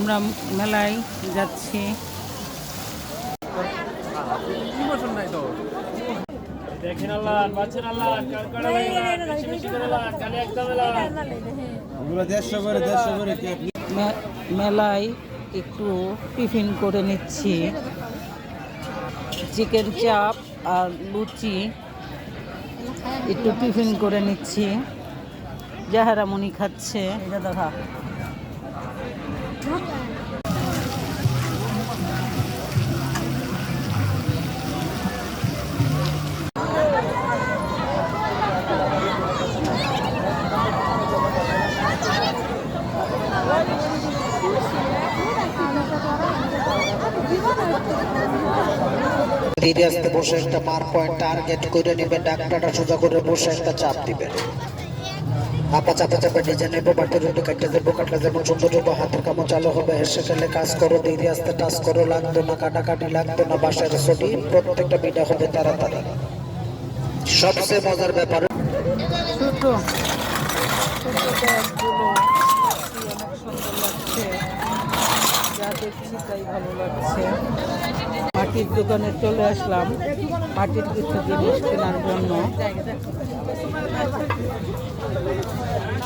আমরা মেলায় যাচ্ছি। দেখেন আল্লাহ বাচ্চার আল্লাহ মেলায় একটু টিফিন করে নিচ্ছি। চিকেন চাপ আর লুচি একটু টিফিন করে নিচ্ছি। জাহারামণি খাচ্ছে। এটা দেখা। ধীরে আস্তে বসে একটা মার পয়েন্ট টার্গেট করে নেবেন ডাক্তারটা সোজা করে বসে একটা চাপ দিবেন আপা চাপে চাপে নিজে নেব, বাটি রুটি কাটতে দেবো, কাটলে যেমন সুন্দর দেবো হাতের কামো চালু হবে, হেসে খেলে কাজ করো ধীরে আস্তে টাচ করো লাগতো না, কাটাকাটি লাগতো না বাসার ছবি প্রত্যেকটা বিটা হবে তাড়াতাড়ি। সবচেয়ে মজার ব্যাপার মাটির দোকানে চলে আসলাম। মাটির কিছু জিনিস কেনার জন্য।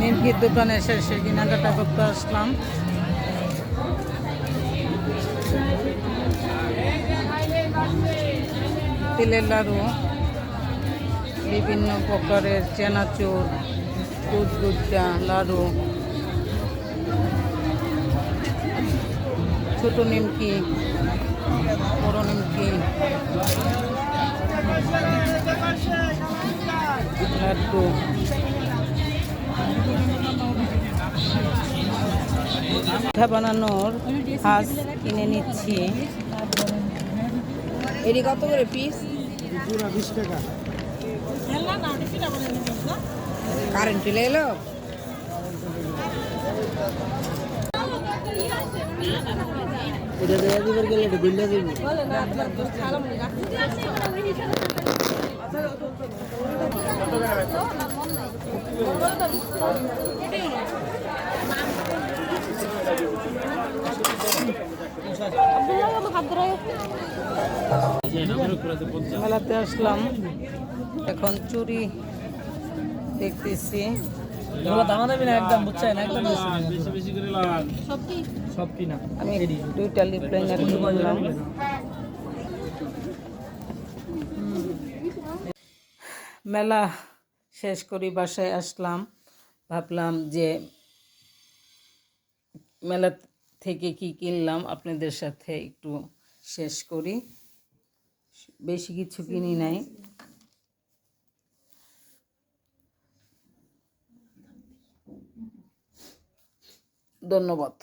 নিমকির দোকানে শেষে কেনাকাটা করতে আসলাম। তিলের লাড়ু, বিভিন্ন প্রকারের চেনাচুর দুধ দুধগুদ্দা লাড়ু, ছোট নিমকি বড় নিমকি লাড্ডু পিঠা বানানোর হাঁস কিনে নিচ্ছি। এটি কত করে পিস বিশ টাকা। কারেন্ট চলে এলো? এটা দেয়া দিবার গেলে এটা বিল্লা দিবি। মেলাতে আসলাম। এখন চুরি দেখতেছি। এগুলো দাম দেবেন একদম বুঝছেন? একদম বেশি বেশি করে লাগান সব কিনা আমি দুইটা লিপ লাইনার কিনলাম মেলা শেষ করি বাসায় আসলাম। ভাবলাম যে মেলা থেকে কি কিনলাম আপনাদের সাথে একটু শেষ করি। বেশি কিছু কিনি নাই। ধন্যবাদ।